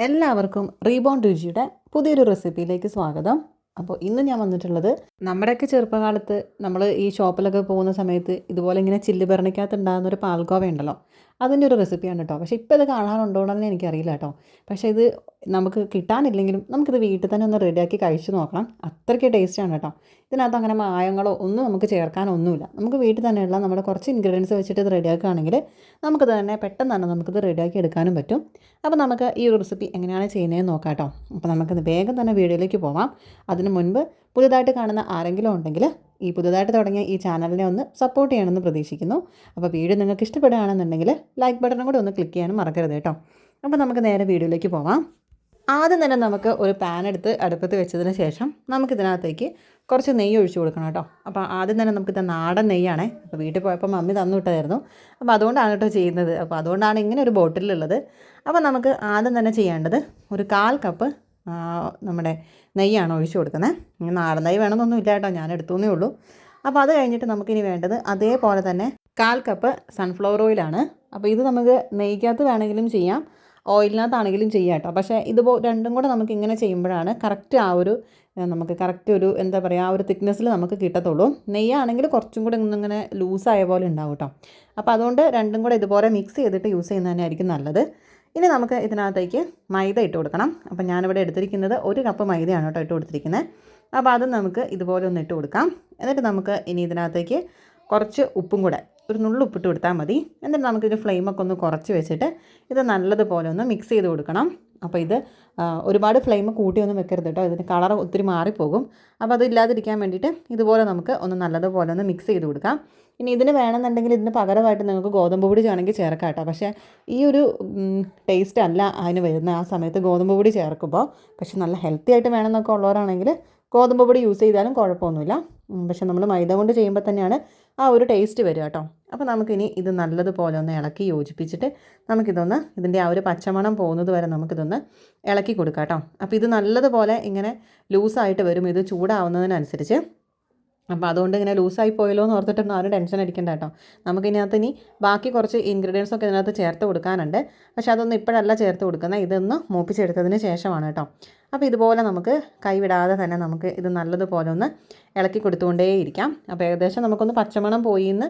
എല്ലാവർക്കും റീബോൺ രുചിയുടെ പുതിയൊരു റെസിപ്പിയിലേക്ക് സ്വാഗതം. അപ്പോൾ ഇന്ന് ഞാൻ വന്നിട്ടുള്ളത് നമ്മുടെയൊക്കെ ചെറുപ്പകാലത്ത് നമ്മൾ ഈ ഷോപ്പിലൊക്കെ പോകുന്ന സമയത്ത് ഇതുപോലെ ഇങ്ങനെ ചില്ല് ഭരണിക്കകത്ത് ഉണ്ടാകുന്ന ഒരു പാൽഗോവ ഉണ്ടല്ലോ അതിന്റെ ഒരു റെസിപ്പിയാണ് കേട്ടോ. പക്ഷേ ഇപ്പോൾ ഇത് കാണാനുണ്ടോ എന്ന് എനിക്കറിയില്ല കേട്ടോ. പക്ഷേ ഇത് നമുക്ക് കിട്ടാനില്ലെങ്കിലും നമുക്കിത് വീട്ടിൽ തന്നെ ഒന്ന് റെഡിയാക്കി കഴിച്ചു നോക്കണം. അത്രയ്ക്ക് ടേസ്റ്റാണ് കേട്ടോ. ഇതിനകത്ത് അങ്ങനെ മായങ്ങളോ ഒന്നും നമുക്ക് ചേർക്കാനൊന്നുമില്ല. നമുക്ക് വീട്ടിൽ തന്നെയുള്ള നമ്മുടെ കുറച്ച് ഇൻഗ്രീഡിയൻസ് വെച്ചിട്ട് ഇത് റെഡിയാക്കുകയാണെങ്കിൽ നമുക്കിത് തന്നെ പെട്ടെന്ന് തന്നെ നമുക്കിത് റെഡിയാക്കി എടുക്കാനും പറ്റും. അപ്പോൾ നമുക്ക് ഈ ഒരു റെസിപ്പി എങ്ങനെയാണ് ചെയ്യുന്നതെന്ന് നോക്കാം കേട്ടോ. അപ്പോൾ നമുക്കിത് വേഗം തന്നെ വീഡിയോയിലേക്ക് പോവാം. അതിന് മുൻപ് പുതിയതായിട്ട് കാണുന്ന ആരെങ്കിലും ഉണ്ടെങ്കിൽ ഈ പുതുതായിട്ട് തുടങ്ങിയ ഈ ചാനലിനെ ഒന്ന് സപ്പോർട്ട് ചെയ്യണമെന്ന് പ്രതീക്ഷിക്കുന്നു. അപ്പോൾ വീഡിയോ നിങ്ങൾക്ക് ഇഷ്ടപ്പെടുകയാണെന്നുണ്ടെങ്കിൽ ലൈക്ക് ബട്ടണും കൂടി ഒന്ന് ക്ലിക്ക് ചെയ്യാനും മറക്കരുത് കേട്ടോ. അപ്പോൾ നമുക്ക് നേരെ വീഡിയോയിലേക്ക് പോവാം. ആദ്യം തന്നെ നമുക്ക് ഒരു പാൻ എടുത്ത് അടുപ്പത്ത് വെച്ചതിന് ശേഷം നമുക്കിതിനകത്തേക്ക് കുറച്ച് നെയ്യ് ഒഴിച്ചു കൊടുക്കണം കേട്ടോ. അപ്പോൾ ആദ്യം തന്നെ നമുക്കിത് നാടൻ നെയ്യാണേ. അപ്പോൾ വീട്ടിൽ പോയപ്പോൾ മമ്മി തന്നു വിട്ടതായിരുന്നു. അപ്പോൾ അതുകൊണ്ടാണ് കേട്ടോ ചെയ്യുന്നത്. അപ്പോൾ അതുകൊണ്ടാണ് ഇങ്ങനെ ഒരു ബോട്ടിലുള്ളത് അപ്പോൾ നമുക്ക് ആദ്യം തന്നെ ചെയ്യേണ്ടത് ഒരു കാൽ കപ്പ് നമ്മുടെ നെയ്യാണ് ഒഴിച്ചു കൊടുക്കുന്നത്? നാടൻ നെയ്യ് വേണമെന്നൊന്നും ഇല്ല കേട്ടോ. ഞാൻ എടുത്തുന്നേ ഉള്ളൂ. അപ്പോൾ അത് കഴിഞ്ഞിട്ട് നമുക്കിനി വേണ്ടത് അതേപോലെ തന്നെ കാൽ കപ്പ് സൺഫ്ലവർ ഓയിലാണ് അപ്പോൾ ഇത് നമുക്ക് നെയ്ക്കകത്ത് വേണമെങ്കിലും ചെയ്യാം. ഓയിലിനകത്താണെങ്കിലും ചെയ്യാം കേട്ടോ. പക്ഷേ ഇതുപോ രണ്ടും കൂടെ നമുക്ക് ഇങ്ങനെ ചെയ്യുമ്പോഴാണ് കറക്റ്റ് ആ ഒരു നമുക്ക് കറക്റ്റ് ഒരു എന്താ പറയുക ആ ഒരു തിക്നെസ്സിൽ നമുക്ക് കിട്ടത്തുള്ളൂ. നെയ്യാണെങ്കിൽ കുറച്ചും കൂടെ ഇങ്ങനെ ലൂസായ പോലെ ഉണ്ടാവും കേട്ടോ. അപ്പോൾ അതുകൊണ്ട് രണ്ടും കൂടെ ഇതുപോലെ മിക്സ് ചെയ്തിട്ട് യൂസ് ചെയ്യുന്നതന്നെ ആയിരിക്കും നല്ലത്. ഇനി നമുക്ക് ഇതിനകത്തേക്ക് മൈദ ഇട്ട് കൊടുക്കണം. അപ്പം ഞാനിവിടെ എടുത്തിരിക്കുന്നത് ഒരു കപ്പ് മൈദയാണ് കേട്ടോ ഇട്ട് കൊടുത്തിരിക്കുന്നത്. അപ്പോൾ അത് നമുക്ക് ഇതുപോലെ ഒന്ന് ഇട്ട് കൊടുക്കാം. എന്നിട്ട് നമുക്ക് ഇനി ഇതിനകത്തേക്ക് കുറച്ച് ഉപ്പും കൂടെ ഒരു നുള്ളു ഉപ്പിട്ട് കൊടുത്താൽ മതി. എന്നിട്ട് നമുക്കിത് ഫ്ലെയിമൊക്കെ ഒന്ന് കുറച്ച് വെച്ചിട്ട് ഇത് നല്ലതുപോലെ ഒന്ന് മിക്സ് ചെയ്ത് കൊടുക്കണം. അപ്പോൾ ഇത് ഒരുപാട് ഫ്ലെയിം കൂട്ടിയൊന്നും വെക്കരുത് കേട്ടോ. ഇതിന് കളർ ഒത്തിരി മാറിപ്പോകും. അപ്പോൾ അത് ഇല്ലാതിരിക്കാൻ വേണ്ടിയിട്ട് ഇതുപോലെ നമുക്ക് ഒന്ന് നല്ലതുപോലെ ഒന്ന് മിക്സ് ചെയ്ത് കൊടുക്കാം. ഇനി ഇതിന് വേണമെന്നുണ്ടെങ്കിൽ ഇതിന് പകരമായിട്ട് നിങ്ങൾക്ക് ഗോതമ്പ് പൊടി വേണമെങ്കിൽ ചേർക്കാം കേട്ടോ പക്ഷേ ഈ ഒരു ടേസ്റ്റ് അല്ല അതിന് വരുന്ന ആ സമയത്ത് ഗോതമ്പ് പൊടി ചേർക്കുമ്പോൾ പക്ഷെ നല്ല ഹെൽത്തി ആയിട്ട് വേണമെന്നൊക്കെ ഉള്ളവരാണെങ്കിൽ ഗോതമ്പ് പൊടി യൂസ് ചെയ്താലും കുഴപ്പമൊന്നുമില്ല. പക്ഷെ നമ്മൾ മൈദ കൊണ്ട് ചെയ്യുമ്പോൾ തന്നെയാണ് ആ ഒരു ടേസ്റ്റ് വരിക കേട്ടോ. അപ്പോൾ നമുക്കിനി ഇത് നല്ലതുപോലെ ഒന്ന് ഇളക്കി യോജിപ്പിച്ചിട്ട് നമുക്കിതൊന്ന് ഇതിന്റെ ആ ഒരു പച്ചമണം പോകുന്നത് വരെ നമുക്കിതൊന്ന് ഇളക്കി കൊടുക്കാം കേട്ടോ. അപ്പോൾ ഇത് നല്ലതുപോലെ ഇങ്ങനെ ലൂസായിട്ട് വരും. ഇത് ചൂടാവുന്നതിനനുസരിച്ച് അപ്പോൾ അതുകൊണ്ട് ഇങ്ങനെ ലൂസായി പോയല്ലോ എന്ന് ഓർത്തിട്ടൊന്നും ആരും ടെൻഷൻ അടിക്കണ്ട കേട്ടോ. നമുക്ക് ഇതിനകത്ത് ഇനി ബാക്കി കുറച്ച് ഇൻഗ്രീഡിയൻസ് ഒക്കെ ഇതിനകത്ത് ചേർത്ത് കൊടുക്കാനുണ്ട്. പക്ഷേ അതൊന്നും ഇപ്പോഴല്ല ചേർത്ത് കൊടുക്കുന്നത്. ഇതൊന്ന് മൂപ്പിച്ചെടുത്തതിന് ശേഷമാണ് കേട്ടോ. അപ്പോൾ ഇതുപോലെ നമുക്ക് കൈവിടാതെ തന്നെ നമുക്ക് ഇത് നല്ലതുപോലെ ഒന്ന് ഇളക്കി കൊടുത്തുകൊണ്ടേയിരിക്കാം. അപ്പോൾ ഏകദേശം നമുക്കൊന്ന് പച്ചമണം പോയി എന്ന്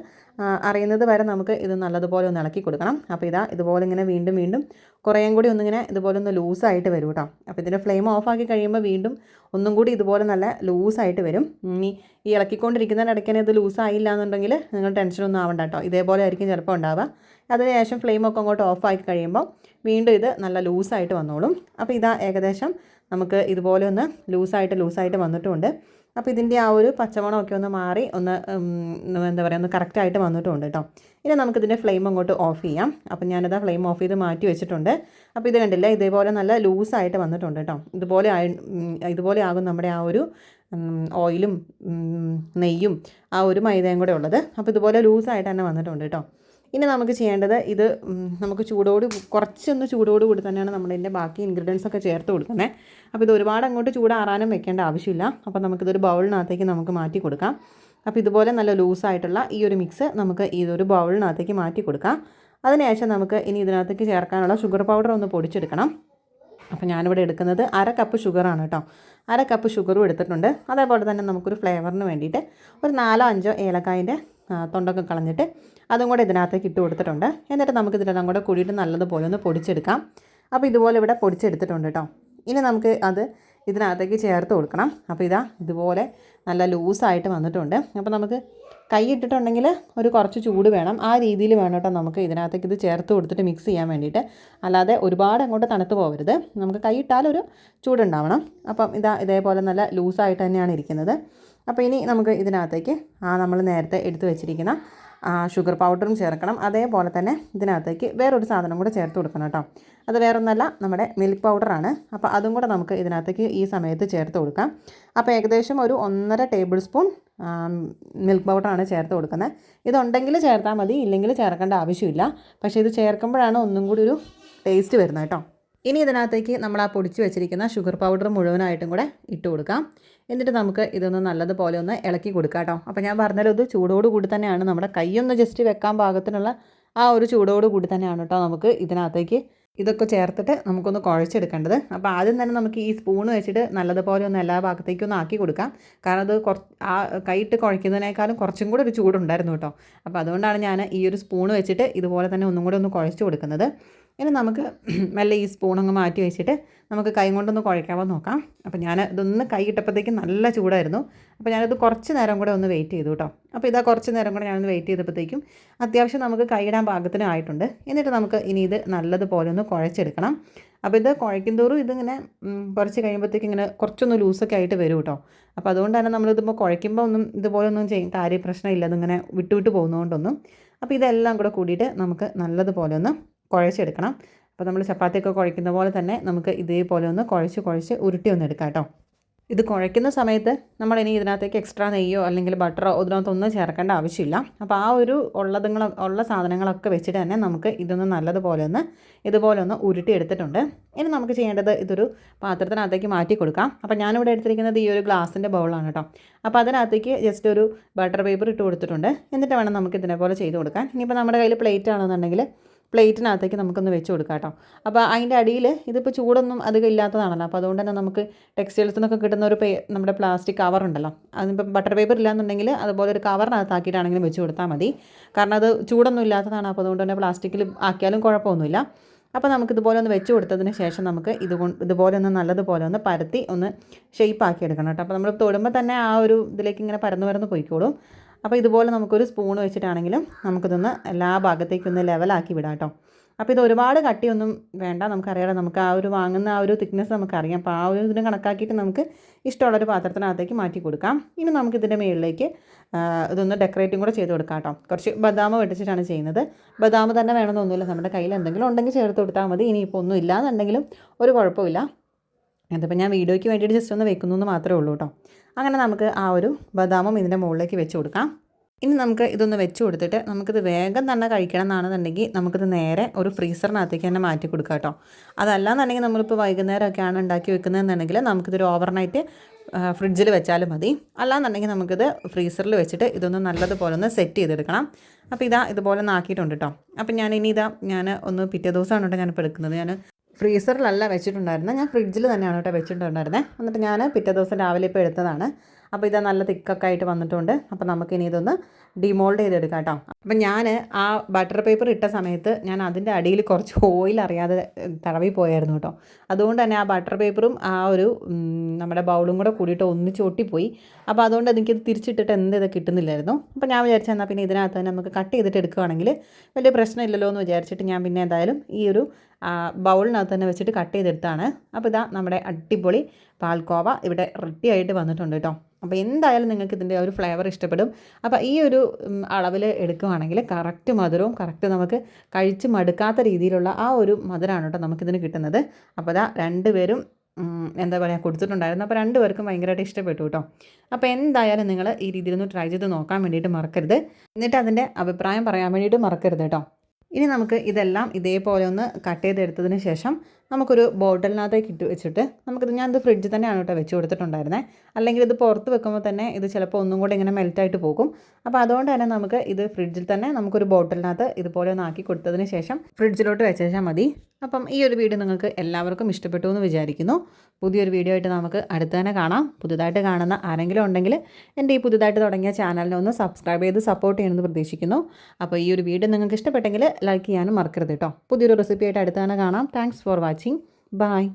അറിയുന്നത് വരെ നമുക്ക് ഇത് നല്ലതുപോലെ ഒന്ന് ഇളക്കി കൊടുക്കണം. അപ്പോൾ ഇതാ ഇതുപോലെ ഇങ്ങനെ വീണ്ടും വീണ്ടും കുറേയും കൂടി ഒന്നിങ്ങനെ ഇതുപോലെ ഒന്ന് ലൂസായിട്ട് വരും കേട്ടോ. അപ്പോൾ ഇതിന്റെ ഫ്ലെയിം ഓഫാക്കി കഴിയുമ്പോൾ വീണ്ടും ഒന്നും കൂടി ഇതുപോലെ നല്ല ലൂസായിട്ട് വരും. ഇനി ഈ ഇളക്കിക്കൊണ്ടിരിക്കുന്നതിനിടയ്ക്ക് ഇത് ലൂസായില്ല എന്നുണ്ടെങ്കിൽ നിങ്ങൾ ടെൻഷനൊന്നും ആവണ്ട കേട്ടോ. ഇതേപോലെ ആയിരിക്കും ചിലപ്പോൾ ഉണ്ടാവുക. അതിനുശേഷം ഫ്ലെയിമൊക്കെ അങ്ങോട്ട് ഓഫാക്കി കഴിയുമ്പോൾ വീണ്ടും ഇത് നല്ല ലൂസായിട്ട് വന്നോളും. അപ്പോൾ ഇതാ ഏകദേശം നമുക്ക് ഇതുപോലെ ഒന്ന് ലൂസായിട്ട് ലൂസായിട്ട് വന്നിട്ടുമുണ്ട് അപ്പോൾ ഇതിന്റെ ആ ഒരു പച്ചമണമൊക്കെ ഒന്ന് മാറി ഒന്ന് എന്താ പറയുക ഒന്ന് കറക്റ്റായിട്ട് വന്നിട്ടുണ്ട് കേട്ടോ ഇനി നമുക്കിതിന്റെ ഫ്ലെയിം അങ്ങോട്ട് ഓഫ് ചെയ്യാം. അപ്പം ആ ഫ്ലെയിം ഓഫ് ചെയ്ത് മാറ്റി വെച്ചിട്ടുണ്ട്. അപ്പോൾ ഇത് കണ്ടില്ല ഇതേപോലെ നല്ല ലൂസായിട്ട് വന്നിട്ടുണ്ട് കേട്ടോ ഇതുപോലെ ഇതുപോലെ ആകും നമ്മുടെ ആ ഒരു ഓയിലും നെയ്യും ആ ഒരു മൈദയും കൂടെ ഉള്ളത്. അപ്പോൾ ഇതുപോലെ ലൂസായിട്ട് തന്നെ വന്നിട്ടുണ്ട് കേട്ടോ ഇനി നമുക്ക് ചെയ്യേണ്ടത് ഇത് നമുക്ക് ചൂടോട് കുറച്ചൊന്ന് ചൂടോട് കൂടി തന്നെയാണ് നമ്മൾ ഇതിന്റെ ബാക്കി ഇൻഗ്രീഡിയൻസ് ഒക്കെ ചേർത്ത് കൊടുക്കുന്നത്. അപ്പോൾ ഇത് ഒരുപാട് അങ്ങോട്ട് ചൂടാറാനും വെക്കേണ്ട ആവശ്യമില്ല. അപ്പോൾ നമുക്കിതൊരു ബൗളിനകത്തേക്ക് നമുക്ക് മാറ്റി കൊടുക്കാം. അപ്പോൾ ഇതുപോലെ നല്ല ലൂസായിട്ടുള്ള ഈ ഒരു മിക്സ് നമുക്ക് ഇതൊരു ബൗളിനകത്തേക്ക് മാറ്റി കൊടുക്കാം. അതിനുശേഷം നമുക്ക് ഇനി ഇതിനകത്തേക്ക് ചേർക്കാനുള്ള ഷുഗർ പൗഡർ ഒന്ന് പൊടിച്ചെടുക്കണം. അപ്പോൾ ഞാനിവിടെ എടുക്കുന്നത് അര കപ്പ് ഷുഗറാണ് കേട്ടോ. അര കപ്പ് ഷുഗറും എടുത്തിട്ടുണ്ട്. അതേപോലെ തന്നെ നമുക്കൊരു ഫ്ലേവറിന് വേണ്ടിയിട്ട് ഒരു നാലോ അഞ്ചോ ഏലക്കായന്റെ തൊണ്ടൊക്കെ കളഞ്ഞിട്ട് അതും കൂടെ ഇതിനകത്തേക്ക് ഇട്ട് കൊടുത്തിട്ടുണ്ട്. എന്നിട്ട് നമുക്ക് ഇതിലെല്ലാം കൂടെ കൂടിയിട്ട് നല്ലതുപോലെ ഒന്ന് പൊടിച്ചെടുക്കാം. അപ്പോൾ ഇതുപോലെ ഇവിടെ പൊടിച്ചെടുത്തിട്ടുണ്ട് കേട്ടോ. ഇനി നമുക്ക് അത് ഇതിനകത്തേക്ക് ചേർത്ത് കൊടുക്കണം. അപ്പോൾ ഇതാ ഇതുപോലെ നല്ല ലൂസായിട്ട് വന്നിട്ടുണ്ട്. അപ്പോൾ നമുക്ക് കൈ ഇട്ടിട്ടുണ്ടെങ്കിൽ ഒരു കുറച്ച് ചൂട് വേണം. ആ രീതിയിൽ വേണം കേട്ടോ നമുക്ക് ഇതിനകത്തേക്ക് ഇത് ചേർത്ത് കൊടുത്തിട്ട് മിക്സ് ചെയ്യാൻ വേണ്ടിയിട്ട്. അല്ലാതെ ഒരുപാട് അങ്ങോട്ട് തണുത്ത് പോകരുത്. നമുക്ക് കൈ ഇട്ടാലൊരു ചൂടുണ്ടാവണം. അപ്പം ഇതാ ഇതേപോലെ നല്ല ലൂസായിട്ട് തന്നെയാണ് ഇരിക്കുന്നത്. അപ്പോൾ ഇനി നമുക്ക് ഇതിനകത്തേക്ക് ആ നമ്മൾ നേരത്തെ എടുത്തു വെച്ചിരിക്കുന്ന ഷുഗർ പൗഡറും ചേർക്കണം. അതേപോലെ തന്നെ ഇതിനകത്തേക്ക് വേറൊരു സാധനം കൂടെ ചേർത്ത് കൊടുക്കണം കേട്ടോ. അത് വേറൊന്നല്ല നമ്മുടെ മിൽക്ക് പൗഡറാണ് അപ്പോൾ അതും കൂടെ നമുക്ക് ഇതിനകത്തേക്ക് ഈ സമയത്ത് ചേർത്ത് കൊടുക്കാം. അപ്പോൾ ഏകദേശം ഒരു ഒന്നര ടേബിൾ സ്പൂൺ മിൽക്ക് പൗഡറാണ് ചേർത്ത് കൊടുക്കുന്നത്. ഇതുണ്ടെങ്കിൽ ചേർത്താൽ മതി ഇല്ലെങ്കിൽ ചേർക്കേണ്ട ആവശ്യമില്ല. പക്ഷേ ഇത് ചേർക്കുമ്പോഴാണ് ഒന്നും കൂടി ഒരു ടേസ്റ്റ് വരുന്നത് കേട്ടോ. ഇനി ഇതിനകത്തേക്ക് നമ്മൾ ആ പൊടിച്ച് വെച്ചിരിക്കുന്ന ഷുഗർ പൗഡർ മുഴുവനായിട്ടും കൂടെ ഇട്ട് കൊടുക്കാം. എന്നിട്ട് നമുക്ക് ഇതൊന്ന് നല്ലതുപോലെ ഒന്ന് ഇളക്കി കൊടുക്കാം കേട്ടോ അപ്പോൾ ഞാൻ പറഞ്ഞല്ലോ ഇത് ചൂടോട് കൂടി തന്നെയാണ്. നമ്മുടെ കൈയൊന്ന് ജസ്റ്റ് വെക്കാൻ പാകത്തിനുള്ള ആ ഒരു ചൂടോട് കൂടി തന്നെയാണ് കേട്ടോ നമുക്ക് ഇതിനകത്തേക്ക് ഇതൊക്കെ ചേർത്തിട്ട് നമുക്കൊന്ന് കുഴച്ചെടുക്കേണ്ടത്. അപ്പോൾ ആദ്യം തന്നെ നമുക്ക് ഈ സ്പൂൺ വെച്ചിട്ട് നല്ലതുപോലെ ഒന്ന് എല്ലാ ഭാഗത്തേക്കും ഒന്ന് ആക്കി കൊടുക്കാം. കാരണം അത് കുറച്ച് ആ കൈയിട്ട് കുഴയ്ക്കുന്നതിനേക്കാളും കുറച്ചും കൂടെ ഒരു ചൂടുണ്ടായിരുന്നു കേട്ടോ അപ്പോൾ അതുകൊണ്ടാണ് ഞാൻ ഈ ഒരു സ്പൂൺ വെച്ചിട്ട് ഇതുപോലെ തന്നെ ഒന്നും കൂടെ ഒന്ന് കുഴച്ച് കൊടുക്കുന്നത്. ഇനി നമുക്ക് മെല്ലെ ഈ സ്പൂണങ്ങ് മാറ്റി വെച്ചിട്ട് നമുക്ക് കൈ കൊണ്ടൊന്ന് കുഴയ്ക്കാമോ നോക്കാം. അപ്പോൾ ഞാൻ ഇതൊന്ന് കൈ ഇട്ടപ്പോഴത്തേക്കും നല്ല ചൂടായിരുന്നു. അപ്പോൾ ഞാനത് കുറച്ച് നേരം കൂടെ ഒന്ന് വെയിറ്റ് ചെയ്തു കേട്ടോ അപ്പോൾ ഇതാ കുറച്ച് നേരം കൂടെ ഞാനൊന്ന് വെയിറ്റ് ചെയ്തപ്പോഴത്തേക്കും അത്യാവശ്യം നമുക്ക് കൈയിടാൻ പാകത്തിന് ആയിട്ടുണ്ട്. എന്നിട്ട് നമുക്ക് ഇനി ഇത് നല്ലതുപോലെ ഒന്ന് കുഴച്ചെടുക്കണം. അപ്പോൾ ഇത് കുഴയ്ക്കും തോറും ഇതിങ്ങനെ കുറച്ച് കഴിയുമ്പോഴത്തേക്ക് ഇങ്ങനെ കുറച്ചൊന്ന് ലൂസൊക്കെ ആയിട്ട് വരും കേട്ടോ അപ്പോൾ അതുകൊണ്ട് തന്നെ നമ്മളിതിപ്പോൾ കുഴയ്ക്കുമ്പോൾ ഒന്നും ഇതുപോലെ ഒന്നും ചെയ്യും കാര്യ പ്രശ്നമില്ല അതിങ്ങനെ വിട്ടുവിട്ട് പോകുന്നതുകൊണ്ടൊന്നും അപ്പോൾ ഇതെല്ലാം കൂടെ കൂടിയിട്ട് നമുക്ക് നല്ലതുപോലെ ഒന്ന് കുഴച്ചെടുക്കണം. അപ്പോൾ നമ്മൾ ചപ്പാത്തിയൊക്കെ കുഴയ്ക്കുന്ന പോലെ തന്നെ നമുക്ക് ഇതേപോലെ ഒന്ന് കുഴച്ച് കുഴച്ച് ഉരുട്ടി ഒന്ന് എടുക്കാം കേട്ടോ. ഇത് കുഴയ്ക്കുന്ന സമയത്ത് നമ്മൾ ഇനി ഇതിനകത്തേക്ക് എക്സ്ട്രാ നെയ്യോ അല്ലെങ്കിൽ ബട്ടറോ ഇതിനകത്തൊന്നും ചേർക്കേണ്ട ആവശ്യമില്ല. അപ്പോൾ ആ ഒരു ഉള്ളതുങ്ങൾ ഉള്ള സാധനങ്ങളൊക്കെ വെച്ചിട്ട് തന്നെ നമുക്ക് ഇതൊന്ന് നല്ലതുപോലെ ഒന്ന് ഇതുപോലെ ഒന്ന് ഉരുട്ടി എടുത്തിട്ടുണ്ട്. ഇനി നമുക്ക് ചെയ്യേണ്ടത് ഇതൊരു പാത്രത്തിനകത്തേക്ക് മാറ്റി കൊടുക്കാം. അപ്പോൾ ഞാനിവിടെ എടുത്തിരിക്കുന്നത് ഈ ഒരു ഗ്ലാസിന്റെ ബൗളാണ് കേട്ടോ. അപ്പോൾ അതിനകത്തേക്ക് ജസ്റ്റ് ഒരു ബട്ടർ പേപ്പർ ഇട്ട് കൊടുത്തിട്ടുണ്ട്. എന്നിട്ട് വേണം നമുക്ക് ഇതിനെപ്പോലെ ചെയ്ത് കൊടുക്കാൻ. ഇനിയിപ്പോൾ നമ്മുടെ കയ്യിൽ പ്ലേറ്റ് ആണെന്നുണ്ടെങ്കിൽ പ്ലേറ്റിനകത്തേക്ക് നമുക്കൊന്ന് വെച്ച് കൊടുക്കാം കേട്ടോ. അപ്പോൾ അതിന്റെ അടിയിൽ ഇതിപ്പോൾ ചൂടൊന്നും അധികം ഇല്ലാത്തതാണല്ലോ. അപ്പോൾ അതുകൊണ്ട് തന്നെ നമുക്ക് ടെക്സ്റ്റൈൽസ് നിന്നൊക്കെ കിട്ടുന്ന ഒരു പേ നമ്മുടെ പ്ലാസ്റ്റിക് കവർ ഉണ്ടല്ലോ. അതിപ്പോൾ ബട്ടർ പേപ്പർ ഇല്ലാന്നുണ്ടെങ്കിൽ അതുപോലെ ഒരു കവറിനകത്താക്കിയിട്ടാണെങ്കിലും വെച്ച് കൊടുത്താൽ മതി. കാരണം അത് ചൂടൊന്നും ഇല്ലാത്തതാണ്. അപ്പോൾ അതുകൊണ്ട് തന്നെ പ്ലാസ്റ്റിക്കിൽ ആക്കിയാലും കുഴപ്പമൊന്നുമില്ല. അപ്പോൾ നമുക്ക് ഇതുപോലെ ഒന്ന് വെച്ച് കൊടുത്തതിന് ശേഷം നമുക്ക് ഇത് ഇതുപോലെ ഒന്ന് നല്ലതുപോലെ ഒന്ന് പരത്തി ഒന്ന് ഷേപ്പ് ആക്കി എടുക്കണം കേട്ടോ. അപ്പോൾ നമ്മൾ തൊടുമ്പോൾ തന്നെ ആ ഒരു ഇതിലേക്ക് ഇങ്ങനെ പരന്ന് പരന്ന് പോയിക്കോളും. അപ്പോൾ ഇതുപോലെ നമുക്കൊരു സ്പൂൺ വെച്ചിട്ടാണെങ്കിലും നമുക്കിതൊന്ന് എല്ലാ ഭാഗത്തേക്കൊന്ന് ലെവലാക്കി വിടാം കേട്ടോ. അപ്പോൾ ഇത് ഒരുപാട് കട്ടിയൊന്നും വേണ്ട. നമുക്കറിയാം നമുക്ക് ആ ഒരു വാങ്ങുന്ന ആ ഒരു തിക്നെസ് നമുക്കറിയാം. അപ്പോൾ ആ ഒരു ഇതിന് കണക്കാക്കിയിട്ട് നമുക്ക് ഇഷ്ടമുള്ളൊരു പാത്രത്തിനകത്തേക്ക് മാറ്റി കൊടുക്കാം. ഇനി നമുക്കിതിന്റെ മുകളിലേക്ക് ഇതൊന്ന് ഡെക്കറേറ്റും കൂടെ ചെയ്ത് കൊടുക്കാം കേട്ടോ. കുറച്ച് ബദാം വെട്ടിച്ചിട്ടാണ് ചെയ്യുന്നത്. ബദാം തന്നെ വേണമെന്നൊന്നുമില്ല നമ്മുടെ കയ്യിൽ എന്തെങ്കിലും ഉണ്ടെങ്കിൽ ചേർത്ത് കൊടുത്താൽ മതി. ഇനിയിപ്പോൾ ഒന്നും ഇല്ലാന്നുണ്ടെങ്കിലും ഒരു കുഴപ്പമില്ല. അതിപ്പോൾ ഞാൻ വീഡിയോയ്ക്ക് വേണ്ടിയിട്ട് ജസ്റ്റ് ഒന്ന് വെക്കുന്നു എന്ന് മാത്രമേ ഉള്ളൂ കേട്ടോ അങ്ങനെ നമുക്ക് ആ ഒരു ബദാമും ഇതിന്റെ മുകളിലേക്ക് വെച്ച് കൊടുക്കാം. ഇനി നമുക്ക് ഇതൊന്ന് വെച്ച് കൊടുത്തിട്ട് നമുക്കിത് വേഗം തന്നെ കഴിക്കണം എന്നാണെന്നുണ്ടെങ്കിൽ നമുക്കിത് നേരെ ഒരു ഫ്രീസറിനകത്തേക്ക് തന്നെ മാറ്റി കൊടുക്കാം കേട്ടോ അതല്ലാന്നുണ്ടെങ്കിൽ നമ്മളിപ്പോൾ വൈകുന്നേരമൊക്കെയാണ് ഉണ്ടാക്കി വെക്കുന്നതെന്നുണ്ടെങ്കിൽ നമുക്കിതൊരു ഓവർനൈറ്റ് ഫ്രിഡ്ജിൽ വെച്ചാലും മതി. അല്ലാന്നുണ്ടെങ്കിൽ നമുക്കിത് ഫ്രീസറിൽ വെച്ചിട്ട് ഇതൊന്ന് നല്ലതുപോലെ ഒന്ന് സെറ്റ് ചെയ്തെടുക്കണം. അപ്പോൾ ഇതാ ഇതുപോലെ ഒന്ന് ആക്കിയിട്ടുണ്ട് കേട്ടോ അപ്പോൾ ഞാൻ ഇനി ഇതാ ഞാൻ ഒന്ന് പിറ്റേ ദിവസമാണ് കേട്ടോ ഞാനിപ്പോൾ എടുക്കുന്നത്. ഞാൻ ഫ്രീസറിലല്ല വെച്ചിട്ടുണ്ടായിരുന്നത് ഞാൻ ഫ്രിഡ്ജിൽ തന്നെയാണ് കേട്ടോ വെച്ചിട്ടുണ്ടായിരുന്നത് എന്നിട്ട് ഞാൻ പിറ്റേ ദിവസം രാവിലെ ഇപ്പോൾ എടുത്തതാണ്. അപ്പോൾ ഇത് നല്ല തിക്കൊക്കെ ആയിട്ട് വന്നിട്ടുണ്ട്. അപ്പോൾ നമുക്കിനി ഇതൊന്ന് ഡിമോൾഡ് ചെയ്തെടുക്കാം കേട്ടോ. അപ്പം ഞാൻ ആ ബട്ടർ പേപ്പർ ഇട്ട സമയത്ത് ഞാൻ അതിന്റെ അടിയിൽ കുറച്ച് ഓയിൽ അറിയാതെ തടവി പോയായിരുന്നു കേട്ടോ. അതുകൊണ്ട് തന്നെ ആ ബട്ടർ പേപ്പറും ആ ഒരു നമ്മുടെ ബൗളും കൂടെ കൂടിയിട്ട് ഒന്നിച്ച് ഒട്ടിപ്പോയി. അപ്പോൾ അതുകൊണ്ട് എനിക്ക് തിരിച്ചിട്ടിട്ട് എന്ത് ഇത് കിട്ടുന്നില്ലായിരുന്നു. അപ്പോൾ ഞാൻ വിചാരിച്ചാൽ എന്നാൽ പിന്നെ ഇതിനകത്ത് തന്നെ നമുക്ക് കട്ട് ചെയ്തിട്ട് എടുക്കുകയാണെങ്കിൽ വലിയ പ്രശ്നമില്ലല്ലോ എന്ന് വിചാരിച്ചിട്ട് ഞാൻ പിന്നെ എന്തായാലും ഈ ഒരു ബൗളിനകത്ത് തന്നെ വെച്ചിട്ട് കട്ട് ചെയ്തെടുത്താണ്. അപ്പോൾ ഇതാ നമ്മുടെ അടിപൊളി പാൽക്കോവ ഇവിടെ റെഡി ആയിട്ട് വന്നിട്ടുണ്ട് കേട്ടോ. അപ്പോൾ എന്തായാലും നിങ്ങൾക്ക് ഇതിന്റെ ഒരു ഫ്ലേവർ ഇഷ്ടപ്പെടും. അപ്പോൾ ഈ ഒരു അളവിൽ എടുക്കുകയാണെങ്കിൽ കറക്റ്റ് മധുരവും കറക്റ്റ് നമുക്ക് കഴിച്ച് മടുക്കാത്ത രീതിയിലുള്ള ആ ഒരു മധുരമാണ് കേട്ടോ നമുക്കിതിന് കിട്ടുന്നത്. അപ്പോൾ അതാ രണ്ടുപേരും എന്താ പറയുക കൊടുത്തിട്ടുണ്ടായിരുന്നു. അപ്പോൾ രണ്ടുപേർക്കും ഭയങ്കരമായിട്ട് ഇഷ്ടപ്പെട്ടു കേട്ടോ. അപ്പോൾ എന്തായാലും നിങ്ങൾ ഈ രീതിയിൽ ഒന്ന് ട്രൈ ചെയ്ത് നോക്കാൻ വേണ്ടിയിട്ട് മറക്കരുത്. എന്നിട്ട് അതിന്റെ അഭിപ്രായം പറയാൻ വേണ്ടിയിട്ട് മറക്കരുത് കേട്ടോ. ഇനി നമുക്ക് ഇതെല്ലാം ഇതേപോലെ ഒന്ന് കട്ട് ചെയ്തെടുത്തതിന് ശേഷം നമുക്കൊരു ബോട്ടിലിനകത്തേക്ക് ഇട്ട് വെച്ചിട്ട് നമുക്കിത് ഞാനിത് ഫ്രിഡ്ജിൽ തന്നെയാണ് കേട്ടോ വെച്ച് കൊടുത്തിട്ടുണ്ടായിരുന്നത് അല്ലെങ്കിൽ ഇത് പുറത്ത് വെക്കുമ്പോൾ തന്നെ ഇത് ചിലപ്പോൾ ഒന്നും കൂടെ ഇങ്ങനെ മെൽറ്റായിട്ട് പോകും. അപ്പോൾ അതുകൊണ്ട് തന്നെ നമുക്ക് ഇത് ഫ്രിഡ്ജിൽ തന്നെ നമുക്കൊരു ബോട്ടിലിനകത്ത് ഇതുപോലെ ഒന്ന് ആക്കി കൊടുത്തതിന് ശേഷം ഫ്രിഡ്ജിലോട്ട് വെച്ചാൽ മതി. അപ്പം ഈ ഒരു വീഡിയോ നിങ്ങൾക്ക് എല്ലാവർക്കും ഇഷ്ടപ്പെട്ടു എന്ന് വിചാരിക്കുന്നു. പുതിയൊരു വീഡിയോ ആയിട്ട് നമുക്ക് അടുത്ത് തന്നെ കാണാം. പുതുതായിട്ട് കാണുന്ന ആരെങ്കിലും ഉണ്ടെങ്കിൽ എന്റെ ഈ പുതുതായിട്ട് തുടങ്ങിയ ചാനലിനെ ഒന്ന് സബ്സ്ക്രൈബ് ചെയ്ത് സപ്പോർട്ട് ചെയ്യണമെന്ന് പ്രതീക്ഷിക്കുന്നു. അപ്പോൾ ഈ ഒരു വീഡിയോ നിങ്ങൾക്ക് ഇഷ്ടപ്പെട്ടെങ്കിൽ ലൈക്ക് ചെയ്യാനും മറക്കരുത് കേട്ടോ. പുതിയൊരു റെസിപ്പി ആയിട്ട് അടുത്ത് തന്നെ കാണാം. Thanks for watching watching. Bye.